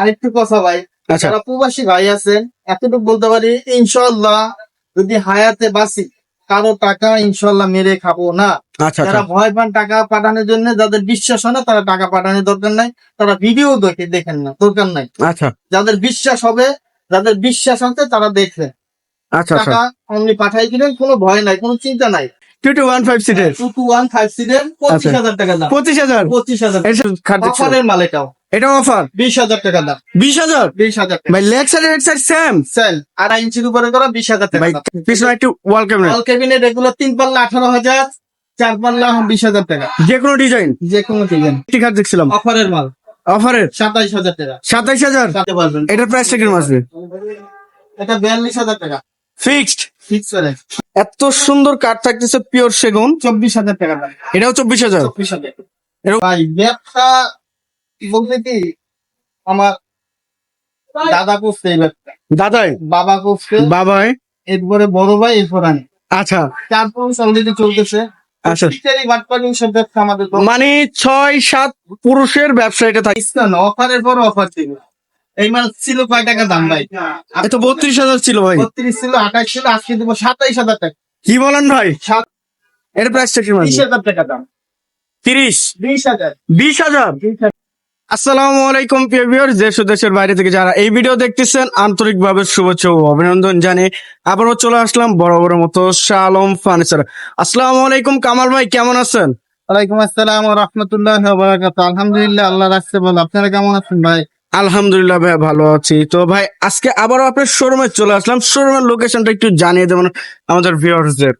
আরেকটু কথা ভাই। আচ্ছা। যারা প্রবাসী ভাই আছেন এতটুকু বলতে পারি ইনশাল্লাহ যদি হায়াতে বাঁচি কারও টাকা ইনশাল্লাহ মেরে খাব না। আচ্ছা যারা আচ্ছা। ভয় পান টাকা পাঠানোর জন্য যাদের বিশ্বাস হয় না তারা টাকা পাঠানোর দরকার নাই তারা ভিডিও দেখে দেখেন না দরকার নাই। আচ্ছা। যাদের বিশ্বাস হবে যাদের বিশ্বাস আছে তারা দেখবে। আচ্ছা টাকা অমনি পাঠাই দিলেন কোনো ভয় নাই কোনো চিন্তা নাই। টু টু ওয়ান ফাইভ সিটের। টু টু ওয়ান ফাইভ সিটের পঁচিশ। হাজার টাকা পঁচিশ হাজার। পঁচিশ হাজার এর সাথে অফারের মাল এটাও। এটা অফার বিশ হাজার টাকা দাম। বিশ হাজার? বিশ হাজার ভাই leg side head side same sell আড়াই ইঞ্চির উপরে করা বিশ হাজার টাকা পিছনে একটু ওয়াল ক্যাবিনেট অল ক্যাবিনেট এগুলো তিন পাল্লা আঠারো হাজার চার পাল্লা বিশ হাজার টাকা। যে কোনো ডিজাইন যে কোনো ডিজাইন একটি খাট দেখছিলাম? অফারের মাল। অফারের সাতাইশ হাজার টাকা। সাতাইশ হাজার? এটার প্রাইসটা কীরকম আসবে? এটা বিয়াল্লিশ হাজার টাকা। ফিক্সড ফিক্স এত সুন্দর কাঠ থাকতেছে পিওর সেগুন। চব্বিশ হাজার টাকা এটাও চব্বিশ হাজার। চব্বিশ হাজার। ভাই ব্যবসা বলতে কি আমার দাদা করছে দাদাই? বাবা করছে। বাবাই? এরপরে বড় ভাই এরপর আমি। আচ্ছা। চার অলরেডি চলতেছে। আচ্ছা। আমাদের মানে ছয় সাত পুরুষের ব্যবসা এটা থাকে অফারের পর অফার ছিল। এই মাল ছিল কয় টাকা দাম ভাই? এত বত্রিশ হাজার ছিল ভাই। বত্রিশ ছিল আঠাশ ছিল আজকে দেবো সাতাইশ হাজার টাকা। কি বলেন ভাই? সাত এর প্রাইসটা কি বিশ হাজার টাকা দাম। তিরিশ? বিশ হাজার? বিশ হাজার। আসসালামু আলাইকুম প্রিয় দেশ ও দেশের বাইরে থেকে যারা এই ভিডিও দেখতেছেন আন্তরিকভাবে শুভেচ্ছা ও অভিনন্দন জানিয়ে আবারও চলে আসলাম বড় বড় মতো শালম ফার্নিচার আসসালামু আলাইকুম কামাল ভাই কেমন আছেন? ওয়ালাইকুম আসসালাম রহমতুল্লাহ আলহামদুলিল্লাহ আল্লাহ রাখছে বল আপনারা কেমন আছেন ভাই? আলহামদুলিল্লাহ ভাই ভালো আছি। তো ভাই আজকে আবারও আপনার শোরুমে চলে আসলাম। শোরুমের লোকেশনটা একটু জানিয়ে দেবেন আমাদের ভিউয়ার্সদের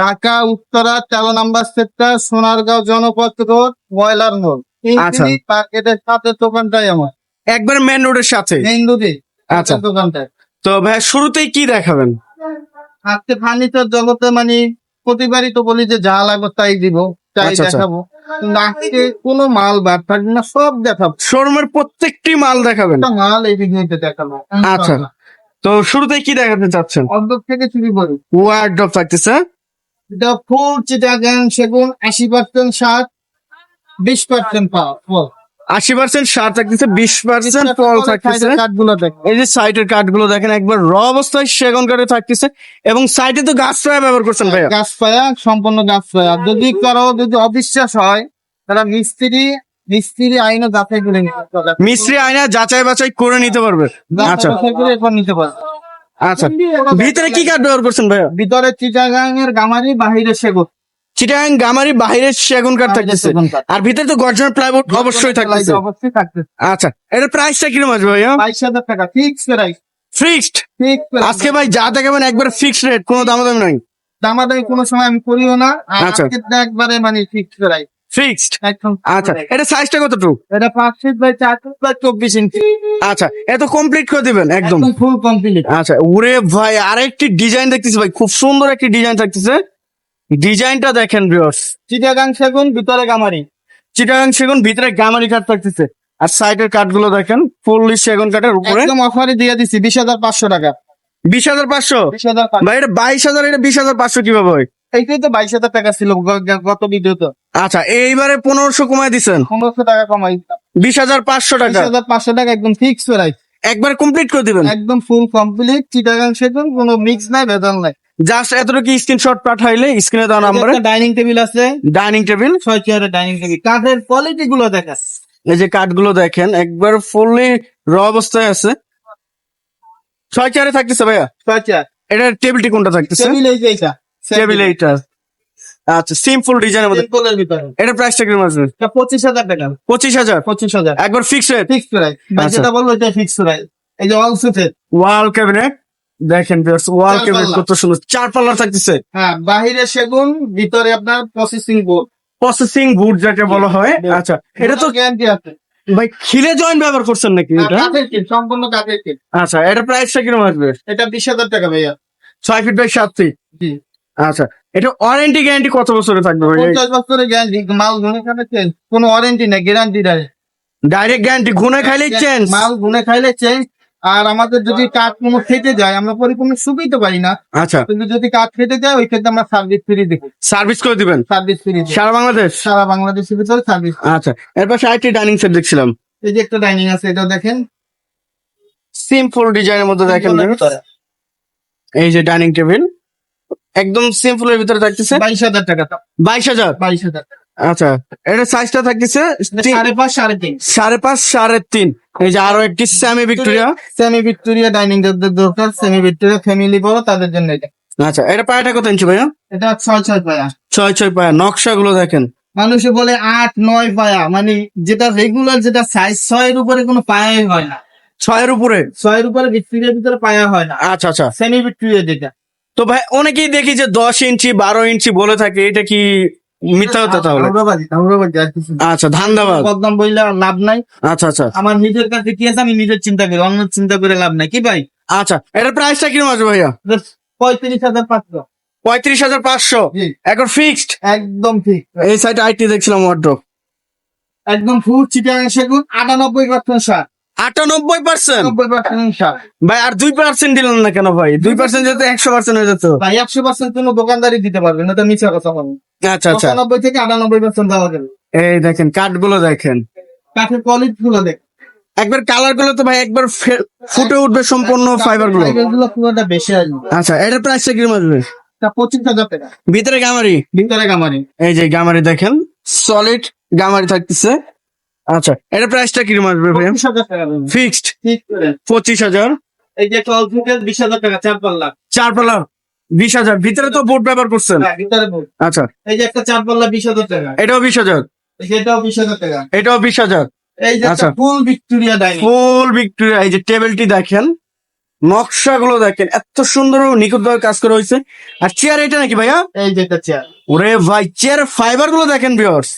ঢাকা উত্তরা তেরো number sector Sonargaon Janapath road ময়লার মোড়। আচ্ছা। পার্কেটের সাথে দোকানটাই আমার। একবার মেন রোডের সাথে? রোডে আচ্ছা। দোকানটায় তো ভাই শুরুতেই কি দেখাবেন? আজকে ফার্নিচার জগতে মানে প্রতিবারই তো বলি যে যা লাগবে তাই দিব তাই আচ্ছা, আচ্ছা। দেখাবো। আজকে কোনো মাল বাদ থাকবে না সব দেখাবো। শোরুমের প্রত্যেকটি মাল দেখাবেন? মাল এই ভিডিওতে দেখাবো। আচ্ছা। তো শুরুতে কি দেখাতে চাচ্ছেন? অর্ধেক থেকে চুরি করি। ওয়ার্ড্রপ থাকতেছে এটা ফুল চিটাগান সেগুন আশি পার্সেন্ট সার বিশ পার্সেন্ট ফল আশি পার্সেন্ট সার থাকতেছে বিশ পার্সেন্ট ফল থাকতেছে। এই যে সাইডের কাঠগুলো দেখেন একবার র অবস্থায় সেগুন কাঠে থাকতেছে এবং সাইডে তো গাছ পায়া ব্যবহার করছেন ভাইয়া। গাছ পায়া সম্পূর্ণ গাছ পায়া। যদি কারও যদি অবিশ্বাস হয় তারা মিস্ত্রি মিস্ত্রি আইনও যাচাই করে নিতে মিস্ত্রি আয়না যাচাই বাছাই করে নিতে পারবে। আচ্ছা। নিতে পারে আচ্ছা। ভিতরে কি কাঠ ব্যবহার করছেন ভাইয়া? ভিতরে চিটাগাং এর গামারি বাহিরে সেগুন। চিটাগাং গামারি বাইরের সেগুন কাঠ থাকতেছে। আর ভিতরে তো গর্জন প্লাইউড অবশ্যই থাকতেছে। অবশ্যই থাকতেছে। আচ্ছা এটার প্রাইসটা কীরকম আসবে ভাইয়া? বাইশ হাজার টাকা ফিক্স প্রাইস ফিক্সড আজকে ভাই যা দেখাবেন একবার ফিক্সড রেট কোনো দামাদামি নাই। দামাদামি কোনো সময় আমি করিও না। আচ্ছা। একবারে মানে ফিক্স প্রাইস ফিক্সড একদম আচ্ছা এটা সাইজটা কতটুকু? এটা পাঁচ ফিট বাই চার ফিট বাই চব্বিশ ইঞ্চি আচ্ছা এত কমপ্লিট করে দিবেন একদম। ফুল কমপ্লিট আচ্ছা ওরে ভাই আরেকটি ডিজাইন দেখতেছি ভাই খুব সুন্দর একটি ডিজাইন থাকতেছে। ডিজাইনটা দেখেন ভিউয়ার্স চিটাগাং সেগুন ভিতরে গামারি। চিটাগাং সেগুন ভিতরে গামারি কাঠ থাকতেছে। আর সাইডের কাঠগুলো দেখেন ফুললি সেগুন কাঠের উপরে। একদম অফারে দিয়ে দিছি বিশ হাজার পাঁচশো টাকা। বিশ হাজার পাঁচশো? বিশ ভাই এটা বাইশ হাজার এটা বিশ হাজার পাঁচশো কীভাবে হয়? এইটাই তো বাইশ হাজার টাকা ছিল গত ভিডিওতে। আচ্ছা এইবারে পনেরোশো কমায় দিচ্ছেন পনেরোশো টাকা কমাই বিশ হাজার পাঁচশো বিশ টাকা হাজার পাঁচশো টাকা একদম ফিক্স প্রাইস একবার কমপ্লিট করে দিবেন। একদম ফুল কমপ্লিট চিটাগাং সেগুন কোনো মিক্স নাই ভেজাল নাই। জাস্ট এতটুকু স্ক্রিনশট পাঠাইলে স্ক্রিনে দেওয়া নাম্বারে ডাইনিং টেবিল আছে। ডাইনিং টেবিল ছয় চেয়ারের ডাইনিং টেবিল কাঠের কোয়ালিটি গুলো দেখাস। এই যে কাঠগুলো দেখেন একবার ফুললি র অবস্থায় আছে। ছয় চেয়ারে থাকতেছে ভাইয়া? ছয় চেয়ার এটার টেবিলটি কোনটা থাকতেছে? টেবিল এইটা। টেবিল এইটা। আচ্ছা সিম্পল ডিজাইনের মধ্যে সিম্পলের ভিতরে। এটার প্রাইসটা কীরকম আসবে এটা পঁচিশ হাজার টাকা। পঁচিশ হাজার? পঁচিশ হাজার। একবার ফিক্স রেট ফিক্স প্রাইস ভাই আচ্ছা। যেটা বলব এটা ফিক্স প্রাইস এই যে অল সুটের ওয়াল ক্যাবিনেট দেখেন ওয়াল ক্যাবিনেট কত সুন্দর। চার পাল্লার থাকতেছে। হ্যাঁ বাহিরে সেগুন ভিতরে আপনার প্রসেসিং বোর্ড প্রসেসিং বুট যাকে বলা হয়। আচ্ছা এটা তো গ্যারান্টি আছে। ভাই খিলে জয়েন্ট ব্যবহার করছেন নাকি হ্যাঁ, এটা? সম্পূর্ণ কাঠের আচ্ছা এটা প্রাইসটা কীরকম আসবে এটা বিশ হাজার টাকা ভাইয়া। ছয় ফিট বাই সাত ফিট জি। আচ্ছা এটা ওয়ারেন্টি গ্যারান্টি কত বছরে থাকবে ভাই? পঞ্চাশ বছরের গ্যারান্টি মাল গুনে খাবে চেঞ্জ কোনো ওয়ারেন্টি নেই গ্যারান্টি দেয়। ডাইরেক্ট গ্যারান্টি গুনে খাইলেই চেঞ্জ মাল গুনে খাইলে চেঞ্জ আর আমাদের যদি কাঠ কোনো ফেটে যায় আমরা পরিপূর্ণ সুবিধা পারি না। আচ্ছা। কিন্তু যদি কাঠ ফেটে যায় ওই ক্ষেত্রে আমরা সার্ভিস ফ্রি দেখি সার্ভিস করে দিবেন? সার্ভিস ফ্রি সারা বাংলাদেশ? সারা বাংলাদেশের ভিতরে সার্ভিস আচ্ছা এরপর আরেকটি ডাইনিং সেট দেখছিলাম। এই যে একটা ডাইনিং আছে এটা দেখেন। সিম্পল ডিজাইনের মধ্যে দেখেন। এই যে ডাইনিং টেবিল একদম সিম্পল এর ভিতরে থাকতেছে? বাইশ হাজার টাকা বাইশ হাজার? বাইশ হাজার আচ্ছা এটা সাইজটা থাকতেছে সাড়ে পাঁচ সাড়ে তিন। সাড়ে পাঁচ সাড়ে তিন। এই যে আরও একটি semi Victoria semi Victoria dining যাদের দরকার সেমি ভিক্টোরিয়া ফ্যামিলি বড় তাদের জন্য এটা। আচ্ছা এটা পায়াটা কত ইঞ্চি ভাইয়া? এটা ছয় ছয় পায়া। ছয় ছয় পায়া নকশা গুলো দেখেন। মানুষে বলে আট নয় পায়া মানে যেটা রেগুলার যেটা সাইজ ছয়ের উপরে কোনো পায়াই হয় না। ছয়ের উপরে? ছয়ের উপরে ভিক্টোরিয়ার ভিতরে পায়া হয় না। আচ্ছা আচ্ছা। সেমি ভিক্টোরিয়া যেটা। তো ভাই অনেকেই দেখি যে দশ ইঞ্চি বারো ইঞ্চি বলে থাকে এটা কি মিথ্যা হতো তাহলে। আচ্ছা ধান্দাবাদ বদনাম বললে লাভ নাই। আচ্ছা আচ্ছা। আমার নিজের কাছে কি আছে আমি নিজের চিন্তা করি অন্য চিন্তা করে লাভ নাই। কি ভাই? আচ্ছা এটার প্রাইসটা কীরকম আছে ভাইয়া? পঁয়ত্রিশ হাজার পাঁচশো। পঁয়ত্রিশ হাজার পাঁচশো। এখন ফিক্সড একদম ঠিক এই সাইডে আইটি দেখছিলাম ওয়ার্ড্রপ একদম ফুল চিটাং সেগুন আটানব্বই পার্সেন্ট সার আটানব্বই পার্সেন্ট নব্বই ভাই আর দুই পার্সেন্ট দিলেন না কেন ভাই? দুই পার্সেন্ট যেতে একশো পার্সেন্ট হয়ে যেত। ভাই একশো পার্সেন্ট কোনো দোকানদারি দিতে পারবে না তো মিছা কথা বলব আচ্ছা আচ্ছা। পঁচানব্বই থেকে আটানব্বই পার্সেন্ট দেওয়া যাবে এই দেখেন কাঠগুলো দেখেন। কাঠের কোয়ালিটি গুলো দেখ। একবার কালারগুলো তো ভাই একবার ফুটে উঠবে সম্পূর্ণ ফাইবারগুলো গুলো বেশি আসবে আচ্ছা এটার প্রাইসটা কীরকম আসবে? পঁচিশ হাজার টাকা। ভিতরে গামারি? ভিতরে গামারি। এই যে গামারি দেখেন সলিড গামারি থাকতেছে। আচ্ছা এটার প্রাইসটা কীরকম আসবে ভাই। ফিক্সড পঁচিশ হাজার। এই যে টল থেকে বিশ হাজার টাকা চার পাল্লা। চার পাল্লা বিশ হাজার। ভিতরে তো বোর্ড ব্যবহার করছেন? হ্যাঁ। আচ্ছা। এই যে একটা চার পাল্লা বিশ হাজার টাকা। এটাও বিশ হাজার? এটাও বিশ হাজার টাকা। এটাও বিশ হাজার? এই যে আচ্ছা। Full Victoria dining full Victoria এই যে টেবিলটি দেখেন নকশাগুলো দেখেন এত সুন্দর নিখুঁত ভাবে কাজ করা হয়েছে। আর চেয়ার এটা নাকি ভাইয়া? এই যে একটা চেয়ার ওরে ভাই চেয়ার ফাইবারগুলো দেখেন বিয়ার্স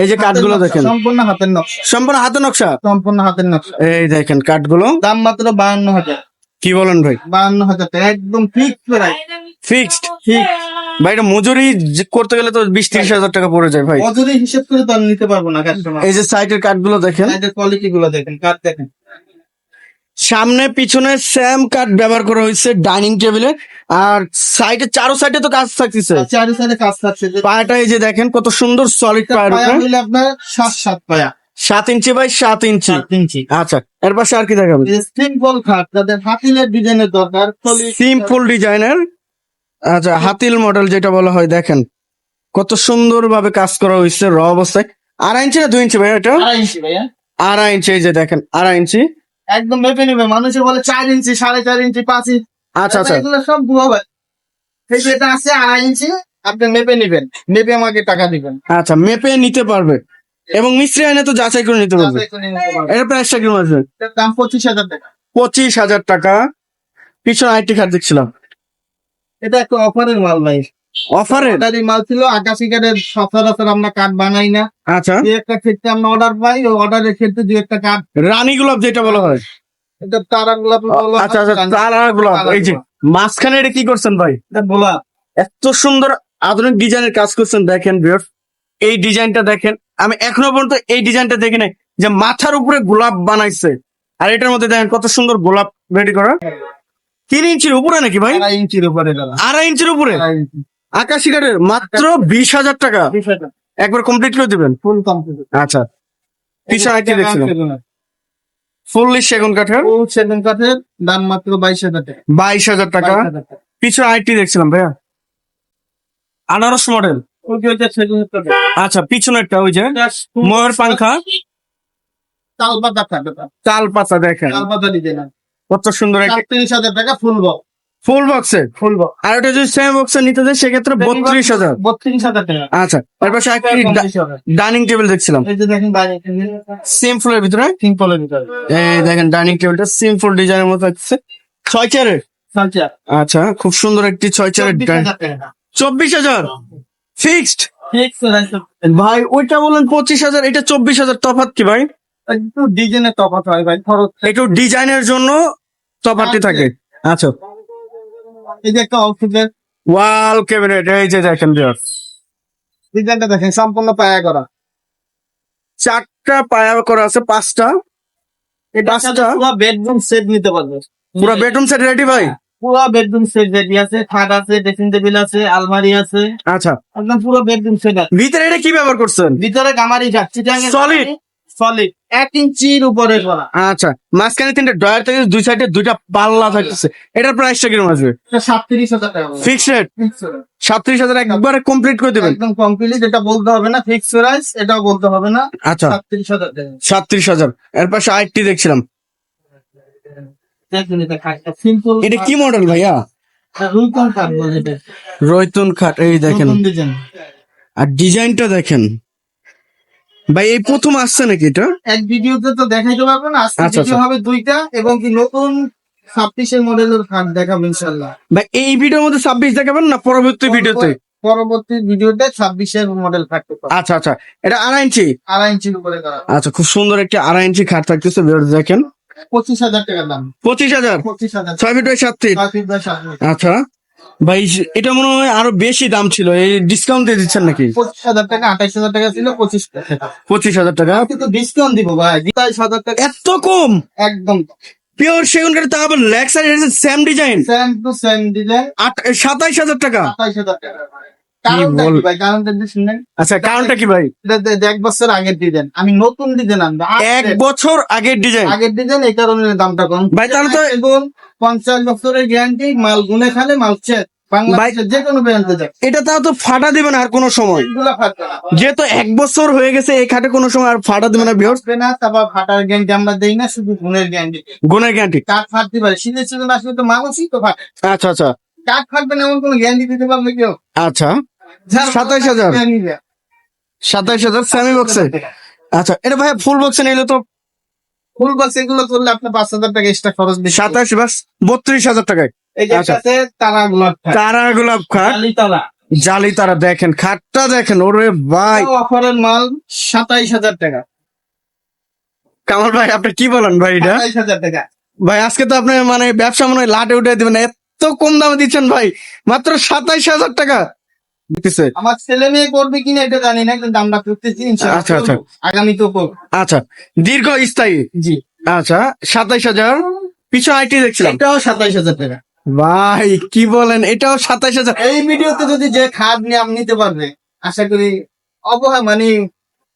এই যে কাঠগুলো দেখেন। সম্পূর্ণ হাতের নকশা। সম্পূর্ণ হাতে নকশা? সম্পূর্ণ হাতের নকশা। এই দেখেন কাঠগুলো। দাম মাত্র বাহান্ন হাজার। কি বলেন ভাই? বাহান্ন হাজার টাকা একদম ফিক্স প্রাইস ফিক্সড ঠিক ভাই এটা মজুরি করতে গেলে তো বিশ ত্রিশ হাজার টাকা পড়ে যায় ভাই। মজুরি হিসেব করে তো নিতে পারব না কাস্টমার এই যে সাইটের কাঠগুলো দেখেন। এদের কোয়ালিটি গুলো দেখেন কাঠ দেখেন। সামনে পিছনে সেম কাঠ ব্যবহার করা হয়েছে ডাইনিং টেবিলে আর সাইডে চারো সাইডে তো কাজ থাকতেছে। আর চারি সাইডে কাজ থাকছে। পায়াটা এই যে দেখেন কত সুন্দর সলিড পায়া আপনার সাত সাত পায়া। সাত ইঞ্চি বাই সাত ইঞ্চি। আচ্ছা এর পাশে আর কি দেখাবেন সিম্পল খাট যাদের হাতিলের ডিজাইনের দরকার সিম্পল ডিজাইনের আচ্ছা হাতিল মডেল যেটা বলা হয় দেখেন। কত সুন্দর ভাবে কাজ করা হয়েছে র অবস্থায়। আড়াই ইঞ্চি না দুই ইঞ্চি ভাই এটা? আড়াই ইঞ্চি ভাইয়া। আড়াই ইঞ্চি এই যে দেখেন আড়াই ইঞ্চি। একদম মেপে নেবে। মানুষে বলে চার ইঞ্চি সাড়ে চার ইঞ্চি পাঁচ ইঞ্চি। আচ্ছা আচ্ছা। এগুলো সব ভাই এই যেটা আছে আড়াই ইঞ্চি আপনি মেপে নেবেন। মেপে আমাকে টাকা দিবেন। আচ্ছা মেপে নিতে পারবে। এবং মিস্ত্রি আইনে তো যাচাই করে নিতে পারবে। এর প্রাইসটা কীরকম আসবে দাম পঁচিশ হাজার টাকা। পঁচিশ হাজার টাকা। পিছনে আইটি কার্ড দেখছিলাম। এটা একটা অফারের মাল ভাই। অফারে অর্ডারি মাল ছিল আকাশি কার্ডের সচরাচর আমরা কার্ড বানাই না। আচ্ছা। একটা ক্ষেত্রে আমরা অর্ডার পাই অর্ডারের ক্ষেত্রে দু একটা কার্ড রানী গোলাপ যেটা বলা হয়। এটা তারা গোলাপ বলো, আচ্ছা আচ্ছা তারা গোলাপ এই যে মাঝখানে এটা কি করছেন ভাই? এটা গোলাপ। এত সুন্দর আধুনিক ডিজাইনের কাজ করছেন দেখেন ভিউয়ার্স এই ডিজাইনটা দেখেন আমি এখনও পর্যন্ত এই ডিজাইনটা দেখি নাই যে মাথার উপরে গোলাপ বানাইছে। আর এটার মধ্যে দেখেন কত সুন্দর গোলাপ রেডি করা। তিন ইঞ্চির উপরে নাকি ভাই? আড়াই ইঞ্চির উপরে দাদা। আড়াই ইঞ্চির উপরে? আড়াই ইঞ্চি। আকাশি কাঠের মাত্র বিশ হাজার টাকা। একবার কমপ্লিট করে দিবেন। ফুল কমপ্লিট আচ্ছা। পিছনে আইটি দেখছিলাম। ফুললি সেগুন কাঠের? ফুল সেগুন কাঠের দাম মাত্র বাইশ হাজার টাকা। বাইশ হাজার টাকা। 22,000 টাকা। পিছনে আইটি দেখছিলাম ভাইয়া। আনারস মডেল। আচ্ছা পিছনে একটা ওই যে ময়ূর পাংখা। তাল পাতা দেখেন। তাল পাতা ডিজাইন কত সুন্দর একটা সাতত্রিশ হাজার টাকা ফুল বক্স ফুল বক্সে ফুল বক্স আর এটা যদি সেম বক্সে নিতে যায় সেক্ষেত্রে বত্রিশ হাজার। বত্রিশ হাজার টাকা। আচ্ছা এর পাশে একটি ডাইনিং টেবিল দেখছিলাম। সিম্পল এর ভিতরে? সিম্পলের ভিতরে। এই দেখেন ডাইনিং টেবিলটা সিম্পল ডিজাইনের মতো আছে। ছয় চেয়ারের আচ্ছা খুব সুন্দর একটি ছয় চেয়ারের চব্বিশ হাজার চব্বিশ হাজার? ফিক্সড ভাই ওইটা বলেন পঁচিশ হাজার এটা চব্বিশ হাজার তফাৎ কি ভাই? একটু ডিজাইনের তফাৎ হয় ভাই খরচ। একটু ডিজাইনের জন্য তফাৎটি থাকে। আচ্ছা। এই যে একটা অফিসের ওয়াল ক্যাবিনেট এই যে দেখেন ডিজাইনটা দেখেন সম্পূর্ণ পায়া করা। চারটা পায়া করা আছে পাঁচটা। এই পাঁচটা? পুরো বেডরুম সেট নিতে পারবে। পুরো বেডরুম সেট রেডি ভাই? পুরো বেডরুম সেট রেডি আছে খাট আছে ড্রেসিং টেবিল আছে আলমারি আছে। আচ্ছা। একদম পুরো বেডরুম সেট আছে। ভিতরে এটা কি ব্যবহার করছেন? ভিতরে গামারি যাচ্ছে Solid? সলিড এক ইঞ্চির উপরে করা। আচ্ছা মাঝখানে তিনটা ডয়ার থেকে দুই সাইডে দুইটা পাল্লা থাকতেছে। এটার প্রাইসটা কীরকম আসবে? সাতত্রিশ হাজার টাকা পড়বে। ফিক্স রেট সাতত্রিশ হাজার একবারে কমপ্লিট করে দেবেন। একদম কমপ্লিট এটা বলতে হবে না ফিক্স প্রাইস এটাও বলতে হবে না। আচ্ছা। সাতত্রিশ হাজার সাতত্রিশ হাজার। এর পাশে আরেকটি দেখছিলাম। এটা সিম্পল এটা কি মডেল ভাইয়া? রয়তুন খাট এই দেখেন। আর ডিজাইনটা দেখেন। ভাই এই প্রথম আসছে নাকি এটা? এক ভিডিওতে তো দেখাইতে পারব না আজকে আচ্ছা, ভিডিও আচ্ছা। হবে দুইটা এবং কি নতুন ছাব্বিশের মডেলের খাট দেখাবো ইনশাল্লাহ ভাই এই ভিডিওর মধ্যে ছাব্বিশ দেখাবেন না পরবর্তী ভিডিওতে? পরবর্তী ভিডিওতে ছাব্বিশের মডেল পারে আচ্ছা আচ্ছা। এটা আড়াই ইঞ্চি? আড়াই ইঞ্চির উপরে করা আচ্ছা খুব সুন্দর একটি আড়াই ইঞ্চি খাট থাকতেছে দেখেন। পঁচিশ হাজার টাকার দাম। পঁচিশ হাজার? পঁচিশ হাজার। ছয় ফিট বাই সাত ফিট ছয় ফিট বাই সাত ফিট। আচ্ছা। ভাই এটা মনে হয় আরও বেশি দাম ছিল। এই ডিসকাউন্ট দিয়ে দিচ্ছেন নাকি? পঁচিশ হাজার টাকা আঠাইশ হাজার টাকা ছিল পঁচিশ টাকা। পঁচিশ হাজার টাকা? কিন্তু ডিসকাউন্ট দিব ভাই সাতাইশ হাজার টাকা। এত কম? একদম পিওর সেগুন কাঠে তা আবার leg same design same to same design সাতাইশ হাজার টাকা? সাতাইশ হাজার টাকা। আচ্ছা কারণটা কি ভাই? এক বছর আগের ডিজাইন আমি নতুন ডিজাইন আনব। এক বছর আগের ডিজাইন আগের ডিজাইন এই কারণে দামটা কম। ভাই, তাহলে তো- পঞ্চাশ বছরের গ্যারান্টি মাল গুনে খালে মাল চেক এটা তাও তো ফাটা দিবে না আর কোনো সময়। যেহেতু এক বছর হয়ে গেছে এই খাটে কোনো সময় আর ফাটা দিবে না বিহর না তারপর ফাটার গ্যারান্টি আমরা দেই না শুধু গুণের গ্যারান্টি গুণের গ্যারান্টি কাঠ ফাটতে পারে। শীতের সিজন আসলে তো মানুষই তো ফাটে। আচ্ছা আচ্ছা। কাঠ ফাটবে না এমন কোনো গ্যারান্টি দিতে পারবে কেউ? আচ্ছা। 27,000 নিবে। সাতাইশ হাজার সেমি বক্সে আচ্ছা এটা ভাই ফুল বক্সে নিলে তো ফুল বক্স এগুলো করলে আপনার পাঁচ হাজার টাকা এক্সট্রা খরচ বেশি। সাতাশ বাস বত্রিশ হাজার টাকায়। এই যে আচ্ছা। তারা গোলাপ তারা গোলাপ খাট। জালি তারা দেখেন খাটটা দেখেন ওরে ভাই। অফারের মাল সাতাইশ হাজার টাকা। কামাল ভাই আপনি কি বলেন ভাই এটা? সাতাইশ হাজার টাকা। ভাই আজকে তো আপনি মানে ব্যবসা মনে হয় লাটে উঠে দিবেন এত কম দামে দিচ্ছেন ভাই। মাত্র সাতাইশ হাজার টাকা। দিতেছে আমার ছেলে মেয়ে করবে কিনা এটা জানি না কিন্তু আমরা করতেছি আচ্ছা, আচ্ছা। আগামী তো আচ্ছা দীর্ঘ স্থায়ী জি। আচ্ছা সাতাইশ হাজার। পিছু আইটি দেখছিলাম। এটাও সাতাইশ হাজার টাকা। ভাই কি বলেন এটাও সাতাইশ হাজার। এই ভিডিওতে যদি যে খাদ নিয়ে আপনি নিতে পারবে আশা করি অবহায় মানে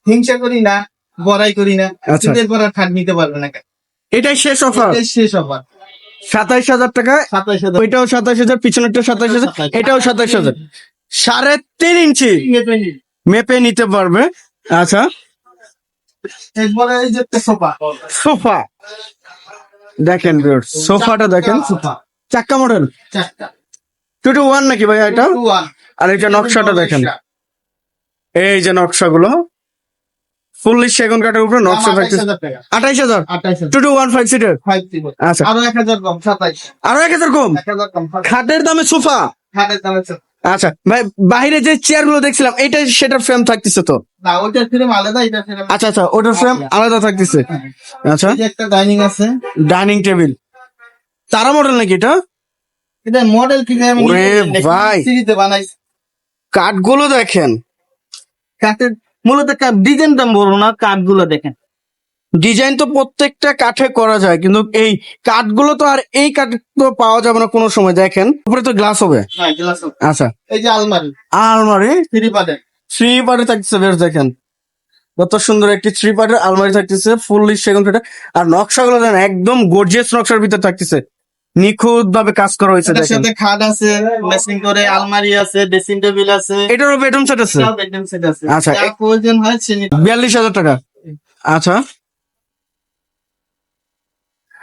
হিংসা করি না বড়াই করি না আচ্ছা। সুদের পর খাদ নিতে পারবে না এটাই শেষ অফার? শেষ অফার। সাতাইশ হাজার টাকা? সাতাইশ হাজার। ওইটাও সাতাইশ হাজার পিছনেরটা সাতাইশ হাজার। এটাও সাতাইশ হাজার। সাড়ে তিন ইঞ্চি মেপে নিতে পারবে। আচ্ছা। সোফা। সোফা। দেখেন সোফাটা দেখেন। সোফা। চাক্কা মডেল টু টু ওয়ান নাকি ভাই এটা। আর এটা নকশাটা দেখেন। এই যে নকশাগুলো। ফুললি সেগুন কাঠের উপরে নকশা 28 থাকছে আঠাইশ হাজার? টু টু ওয়ান ফাইভ সিটের আচ্ছা। আরও এক হাজার কম আরও এক হাজার কম? খাটের দামে সোফা? খাটের দাম হচ্ছে আচ্ছা ভাই বাইরে যে চেয়ারগুলো দেখছিলাম এটা সেটার ফ্রেম থাকতেছে তো? না ওইটার ফিরে আলাদা এটা ফিরে আচ্ছা আচ্ছা ওটার ফ্রেম আলাদা থাকতেছে। আচ্ছা। এই একটা ডাইনিং আছে। ডাইনিং টেবিল তারা মডেল নাকি এটা? এটা মডেল কি ভাই। সিরিজে বানাইছি। কাঠগুলো দেখেন। কাঠের মূলত ডিজাইনটা বলব না কাঠগুলো দেখেন। ডিজাইন তো প্রত্যেকটা কাঠে করা যায় কিন্তু এই কাঠগুলো তো আর এই কাঠ তো পাওয়া যাবে না কোনো সময় দেখেন। উপরে তো গ্লাস হবে? হ্যাঁ আচ্ছা। এই যে আলমারি। আলমারি? থ্রি পার্টের। থ্রি পার্টে থাকতেছে বেশ দেখেন। কত সুন্দর একটি থ্রি পার্টের আলমারি থাকতেছে ফুললি সেগুন কাঠে আর নকশাগুলো দেখেন একদম গর্জিয়াস নকশার ভিতরে থাকতেছে। নিখুঁত ভাবে কাজ করা হয়েছে দেখেন। সাথে খাট আছে মেসিং করে আলমারি আছে ড্রেসিং টেবিল আছে। এটারও বেডরুম সেট আছে? একদম সেট আছে। আচ্ছা, প্রয়োজন হয় সে নিতে- বিয়াল্লিশ হাজার টাকা। আচ্ছা।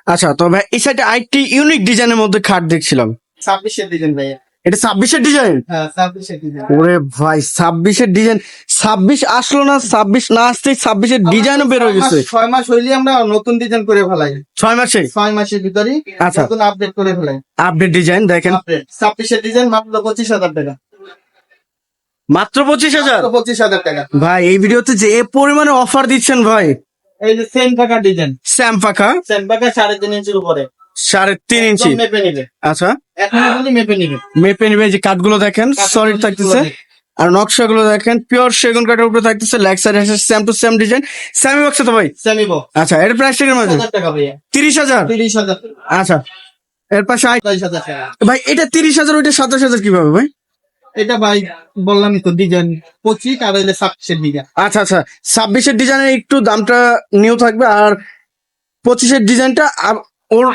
আচ্ছা তো ভাই এই সাইডে আরেকটি ইউনিক ডিজাইনের মধ্যে খাট দেখছিলাম। ছাব্বিশের ডিজাইন ভাইয়া। এটা ছাব্বিশের ডিজাইন হ্যাঁ ওরে ভাই ছাব্বিশের ডিজাইন ছাব্বিশ আসলো না ছাব্বিশ না আসতেই ছাব্বিশের ডিজাইনও বের হয়ে গেছে। ছয় মাস হইলে আমরা নতুন ডিজাইন করে ফেলাই। ছয় মাসে? ছয় মাসের ভিতরে আচ্ছা। নতুন আপডেট করে ফেলাই। আপডেট ডিজাইন দেখেন। ছাব্বিশের ডিজাইন মাত্র পঁচিশ হাজার টাকা। মাত্র পঁচিশ হাজার? পঁচিশ হাজার টাকা। ভাই এই ভিডিওতে যে এ পরিমাণে অফার দিচ্ছেন ভাই এই যে সেম পাকা ডিজাইন স্যাম পাখা সেম পাকা সাড়ে তিন ইঞ্চির উপরে। সাড়ে তিন ইঞ্চি মেপে নিবে। আচ্ছা। এখন মেপে নিবে। মেপে নিবে যে কাঠগুলো দেখেন সলিড থাকতেছে। আর নকশাগুলো দেখেন পিওর সেগুন কাঠের উপরে থাকতেছে leg side same to same design semi বক্সে তো ভাই? সেমিবো আচ্ছা এর প্রাইস কেমন আছে? হাজার টাকা ভাইয়া। তিরিশ হাজার? তিরিশ হাজার। আচ্ছা এর পাশে ভাই এটা তিরিশ হাজার ওইটা সাতাশ হাজার কীভাবে ভাই? এটা ভাই বললামই তো ডিজাইন পঁচিশ আর হইলে ছাব্বিশের ডিজাইন আচ্ছা আচ্ছা ছাব্বিশের ডিজাইনের একটু দামটা নিউ থাকবে আর পঁচিশের ডিজাইনটা ওর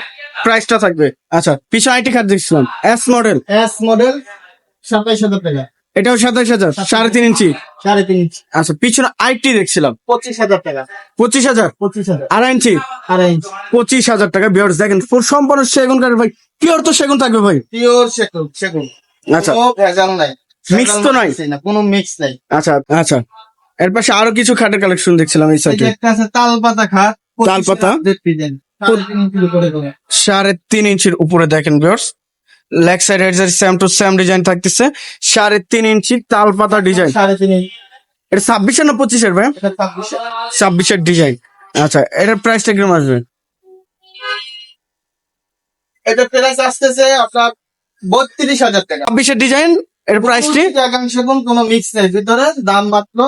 প্রাইসটা থাকবে। আচ্ছা পিছনে আইটি কার্ড দেখছিলাম এস মডেল এস মডেল সাতাইশ হাজার টাকা। এটাও সাতাইশ হাজার সাড়ে তিন ইঞ্চি। সাড়ে তিন ইঞ্চ। আচ্ছা পিছনে আইটি দেখছিলাম। পঁচিশ হাজার টাকা। পঁচিশ হাজার? পঁচিশ হাজার। আড়াই ইঞ্চি। আড়াই ইঞ্চ। পঁচিশ হাজার টাকা বিয়ার্স দেখেন সম্পূর্ণ সেগুন কাঠের ভাই। পিওর তো সেগুন থাকবে ভাই। পিওর সেগুন সেগুন। আচ্ছা। ভেজাল নাই। Mix তো নাই? কোনো মিক্স নাই। আচ্ছা আচ্ছা। এর পাশে আরও কিছু খাটের কালেকশন দেখছিলাম এই সাইডে একটা আছে তাল পাতা খাট তাল পাতা? সাড়ে তিন ইঞ্চির উপরে দেখেন বিয়ার্স leg side side same to same design থাকতেছে। সাড়ে তিন ইঞ্চি তাল পাতা ডিজাইন সাড়ে তিন এটা ছাব্বিশের না পঁচিশের ভাই? ছাব্বিশের ডিজাইন আচ্ছা এটার প্রাইসটা কীরকম আসবে? এটা প্রাইস আসতেছে আপনার বত্রিশ হাজার টাকা। ছাব্বিশের ডিজাইন এর প্রাইসটি একাংশ কোন কোনো মিক্স নেই। ভিতরে দাম মাত্র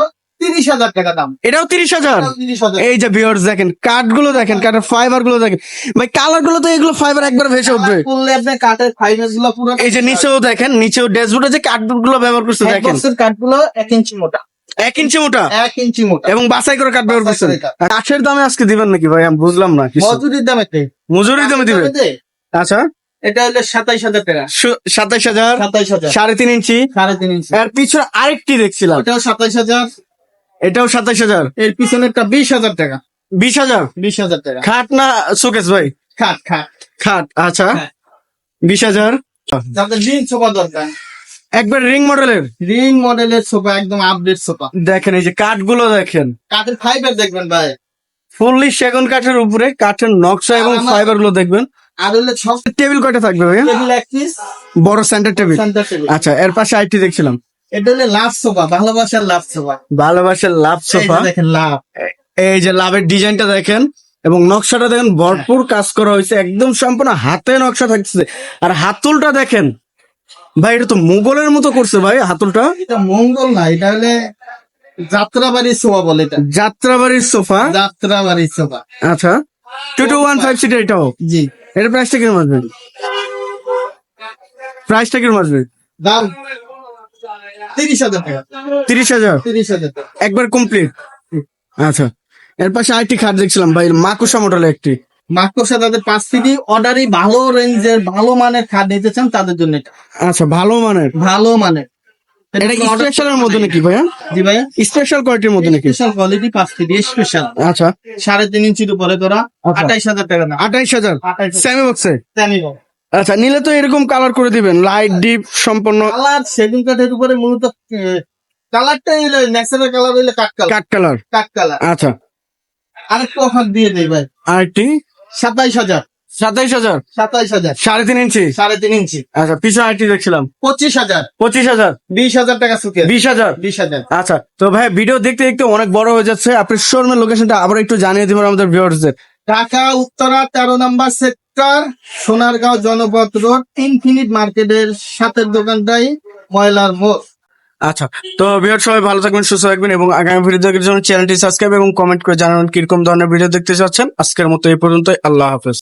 তিরিশ হাজার টাকা দাম। এটাও তিরিশ হাজার? এই যে ভিউয়ার্স দেখেন কাঠগুলো দেখেন কাঠের ফাইবারগুলো দেখেন। ভাই কালারগুলো তো এগুলো ফাইবার একবার ভেসে উঠবে। করলে আপনি কাঠেরগুলো পুরো এই যে নিচেও দেখেন নিচেও ড্যাশবোর্ডে যে কাঠগুলো ব্যবহার করছে দেখেন। এক ইঞ্চি মোটা। এক ইঞ্চি মোটা? এক ইঞ্চি মোটা। এবং বাছাই করে কাঠ ব্যবহার করছেন। কাঠের দামে আজকে দিবেন নাকি ভাই? আমি বুঝলাম না মজুরির দাম এতে মজুরি দামে দিবে আচ্ছা। এটা হলো সাতাইশ হাজার টাকা। সাতাইশ হাজার সাতাইশ হাজার। সাড়ে তিন ইঞ্চি। সাড়ে তিন ইঞ্চি। এর পিছনে আরেকটি দেখছিলাম। ওটাও সাতাইশ হাজার। এটাও সাতাইশ হাজার। এর পিছনেরটা বিশ হাজার টাকা। বিশ হাজার? বিশ হাজার টাকা। খাট না সুকেশ ভাই? খাট খাট। খাট আচ্ছা। হ্যাঁ। বিশ হাজার। যাদের রিং সোফা দরকার। একবার রিং মডেলের? রিং মডেলের সোফা একদম আপডেট সোফা দেখেন এই যে কাঠগুলো দেখেন। কাঠের ফাইবার দেখবেন ভাই। ফুললি সেগুন কাঠের উপরে কাঠের নকশা এবং ফাইবারগুলো দেখবেন। আর হলে সব টেবিল কয়টা থাকবে ভাইয়া? টেবিল এক পিস বড় সেন্টার টেবিল সেন্টার টেবিল আচ্ছা এর পাশে আইটি দেখছিলাম। এটা হলে লাভ সোফা ভালোবাসার লাভ সোফা। ভালোবাসার লাভ সোফা। দেখেন লাভ। এই যে লাভের ডিজাইনটা দেখেন এবং নকশাটা দেখেন ভরপুর কাজ করা হয়েছে একদম সম্পূর্ণ হাতে নকশা থাকছে আর হাতুলটা দেখেন ভাই এটা তো মুঘলের মতো করছে ভাই হাতুলটা। এটা মঙ্গল না এটা হলে যাত্রাবাড়ির সোফা বলে এটা। যাত্রাবাড়ির সোফা? যাত্রাবাড়ির সোফা। আচ্ছা two two one five seater এটাও? জি। এটার প্রাইসটা কীরকম আসবে প্রাইসটা কীরকম আসবে দাম? তিরিশ হাজার টাকা। তিরিশ হাজার? তিরিশ হাজার একবার কমপ্লিট আচ্ছা। এর পাশে আইটি খাট দেখছিলাম ভাই মাকুসা মডেলের একটি। মাকড়সা তাদের পাঁচ সিডি অর্ডারই ভালো রেঞ্জের ভালো মানের খাট নিতে চান তাদের জন্য আচ্ছা ভালো মানের। ভালো মানের। এটা স্পেশালের মধ্যে নাকি ভাইয়া? জি ভাইয়া। স্পেশাল কোয়ালিটির মধ্যে নাকি? স্পেশাল কোয়ালিটি পাঁচ সিডি স্পেশাল আচ্ছা। সাড়ে তিন ইঞ্চির উপরে করা আচ্ছা। আঠাইশ হাজার টাকা আঠাইশ হাজার? বক্সে আচ্ছা নিলে তো এরকম কালার করে দিবেন লাইট ডিপ সম্পূর্ণ। কালার সেগুন কাঠের উপরে মূলত কালারটাই হলো ন্যাচারাল কালার হইলে কাঠ কালার কাট কালার আচ্ছা। আরেকটু অফার দিয়ে দেই ভাই। আরেকটি? সাতাইশ হাজার। সাতাইশ হাজার? সাতাইশ হাজার। সাড়ে তিন ইঞ্চি? সাড়ে তিন ইঞ্চি। আচ্ছা পিছনে আরেকটি দেখছিলাম। পঁচিশ হাজার। পঁচিশ হাজার? বিশ হাজার টাকা সুখে বিশ হাজার? বিশ হাজার। আচ্ছা তো ভাই ভিডিও দেখতে দেখতে অনেক বড় হয়ে যাচ্ছে। আপনি শোরুমের লোকেশনটা আবার একটু জানিয়ে দিবেন আমাদের ভিউয়ার্সদের। ঢাকা উত্তরা তেরো number sector Sonargaon Janapath road infinite মার্কেটের সাথের দোকানটাই ময়লার মোড়। আচ্ছা তো ভিউয়ার সবাই ভালো থাকবেন সুস্থ থাকবেন এবং আগামী ভিডিও দেখার জন্য চ্যানেলটি সাবস্ক্রাইব এবং কমেন্ট করে জানাবেন কীরকম ধরনের ভিডিও দেখতে চাচ্ছেন। আজকের মতো এই পর্যন্তই। আল্লাহ হাফেজ।